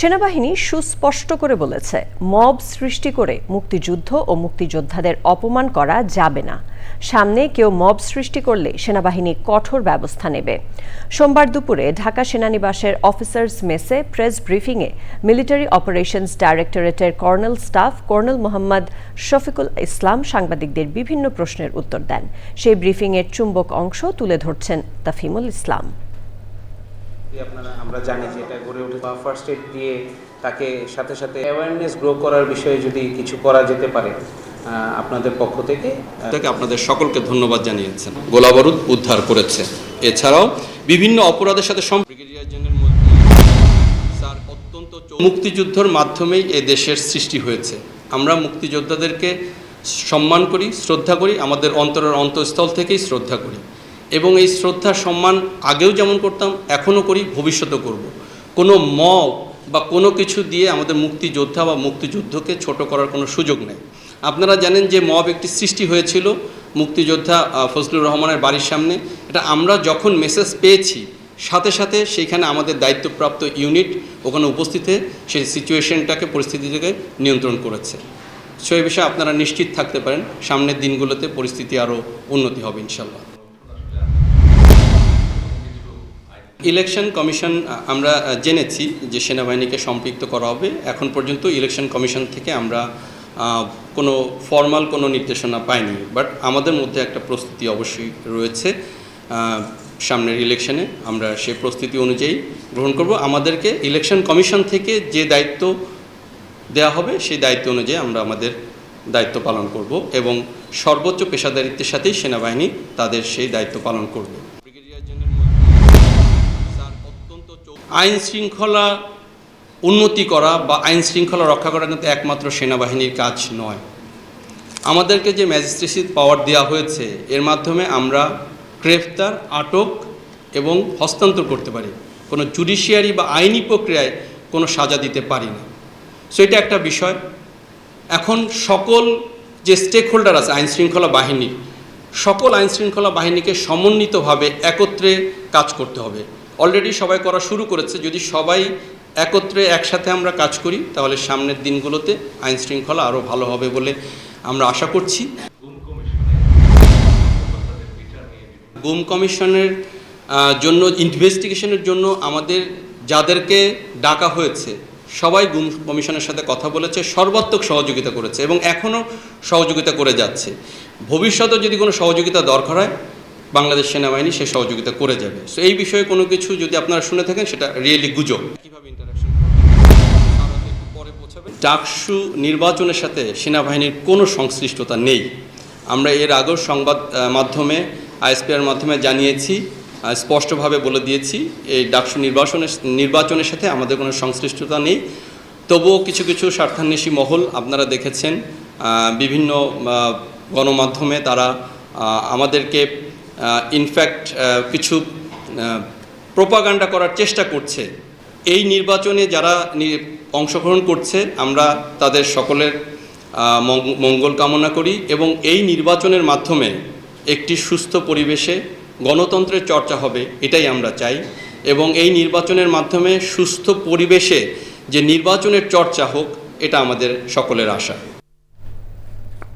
সেনাবাহিনী সুস্পষ্ট করে বলেছে, মব সৃষ্টি করে মুক্তিযুদ্ধ ও মুক্তিযোদ্ধাদের অপমান করা যাবে না। সামনে কেউ মব সৃষ্টি করলে সেনাবাহিনী কঠোর ব্যবস্থা নেবে। সোমবার দুপুরে ঢাকা সেনানিবাসের অফিসার্স মেসে প্রেস ব্রিফিংয়ে military operations ডাইরেক্টরেটের colonel staff colonel Mohammad Shafiqul Islam সাংবাদিকদের বিভিন্ন প্রশ্নের উত্তর দেন। সেই ব্রিফিংয়ের চুম্বক অংশ তুলে ধরছেন তাফিমুল ইসলাম। আপনারা, আমরা জানি যে এটা গড়ে ওঠে বা ফার্স্ট এড দিয়ে তাকে সাথে সাথে অ্যাওয়ারনেস গ্রো করার বিষয়ে যদি কিছু করা যেতে পারে আপনাদের পক্ষ থেকে এটাকে আপনাদের সকলকে ধন্যবাদ জানিয়েছেন। গোলাবারুদ উদ্ধার করেছে। এছাড়াও বিভিন্ন অপরাধের সাথে স্যার, অত্যন্ত মুক্তিযুদ্ধের মাধ্যমেই এ দেশের সৃষ্টি হয়েছে। আমরা মুক্তিযোদ্ধাদেরকে সম্মান করি, শ্রদ্ধা করি, আমাদের অন্তরের অন্তঃস্থল থেকেই শ্রদ্ধা করি। এবং এই শ্রদ্ধা, সম্মান আগেও যেমন করতাম, এখনও করি, ভবিষ্যতেও করব। কোনো মব বা কোনো কিছু দিয়ে আমাদের মুক্তিযোদ্ধা বা মুক্তিযুদ্ধকে ছোট করার কোনো সুযোগ নেই। আপনারা জানেন যে মব একটি সৃষ্টি হয়েছিল মুক্তিযোদ্ধা ফজলুর রহমানের বাড়ির সামনে। এটা আমরা যখন মেসেজ পেয়েছি, সাথে সাথে সেইখানে আমাদের দায়িত্বপ্রাপ্ত ইউনিট ওখানে উপস্থিত সেই সিচুয়েশনটাকে পরিস্থিতিটাকে নিয়ন্ত্রণ করেছে। সো বিষয়ে আপনারা নিশ্চিত থাকতে পারেন, সামনের দিনগুলোতে পরিস্থিতি আরও উন্নতি হবে ইনশাল্লাহ ইলেকশন কমিশন আমরা জেনেছি যে সেনাবাহিনীকে সম্পৃক্ত করা হবে। এখন পর্যন্ত ইলেকশন কমিশন থেকে আমরা কোনো ফর্মাল কোনো নির্দেশনা পাইনি। বাট আমাদের মধ্যে একটা প্রস্তুতি অবশ্যই রয়েছে সামনের ইলেকশনে। আমরা সে প্রস্তুতি অনুযায়ী গ্রহণ করব। আমাদেরকে ইলেকশন কমিশন থেকে যে দায়িত্ব দেওয়া হবে, সেই দায়িত্ব অনুযায়ী আমরা আমাদের দায়িত্ব পালন করব এবং সর্বোচ্চ পেশাদারিত্বের সাথেই সেনাবাহিনী তাদের সেই দায়িত্ব পালন করবে। আইন শৃঙ্খলা উন্নতি করা বা আইন শৃঙ্খলা রক্ষা করা কিন্তু একমাত্র সেনাবাহিনীর কাজ নয়। আমাদেরকে যে ম্যাজিস্ট্রেসি পাওয়ার দেওয়া হয়েছে, এর মাধ্যমে আমরা গ্রেফতার, আটক এবং হস্তান্তর করতে পারি। কোনো জুডিশিয়ারি বা আইনি প্রক্রিয়ায় কোনো সাজা দিতে পারি না। সো এটা একটা বিষয়। এখন সকল যে স্টেক হোল্ডার আছে, আইন শৃঙ্খলা বাহিনীর সকল আইন শৃঙ্খলা বাহিনীকে সমন্বিতভাবে একত্রে কাজ করতে হবে। অলরেডি সবাই করা শুরু করেছে। যদি সবাই একত্রে একসাথে আমরা কাজ করি, তাহলে সামনের দিনগুলোতে আইন শৃঙ্খলা আরও ভালো হবে বলে আমরা আশা করছি। গুম কমিশনের জন্য, ইনভেস্টিগেশনের জন্য আমাদের যাদেরকে ডাকা হয়েছে, সবাই গুম কমিশনের সাথে কথা বলেছে, সর্বাত্মক সহযোগিতা করেছে এবং এখনও সহযোগিতা করে যাচ্ছে। ভবিষ্যতে যদি কোনো সহযোগিতা দরকার হয় বাংলাদেশ সেনাবাহিনী সে সহযোগিতা করে যাবে। সো এই বিষয়ে কোনো কিছু যদি আপনারা শুনে থাকেন, সেটা রিয়েলি গুজব। কীভাবে ইন্টারাকশন ডাকসু নির্বাচনের সাথে সেনাবাহিনীর কোনো সংশ্লিষ্টতা নেই। আমরা এর আগেও সংবাদ মাধ্যমে আইএসপিআর মাধ্যমে জানিয়েছি স্পষ্টভাবে বলে দিয়েছি, এই ডাকসু নির্বাচনের নির্বাচনের সাথে আমাদের কোনো সংশ্লিষ্টতা নেই। তবুও কিছু কিছু স্বার্থান্বেষী মহল আপনারা দেখেছেন বিভিন্ন গণমাধ্যমে তারা আমাদেরকে ইনফ্যাক্ট কিছু প্রোপাগান্ডা করার চেষ্টা করছে। এই নির্বাচনে যারা অংশগ্রহণ করছে, আমরা তাদের সকলের মঙ্গল কামনা করি এবং এই নির্বাচনের মাধ্যমে একটি সুস্থ পরিবেশে গণতন্ত্রের চর্চা হবে, এটাই আমরা চাই। এবং এই নির্বাচনের মাধ্যমে সুস্থ পরিবেশে যে নির্বাচনের চর্চা হোক, এটা আমাদের সকলের আশা।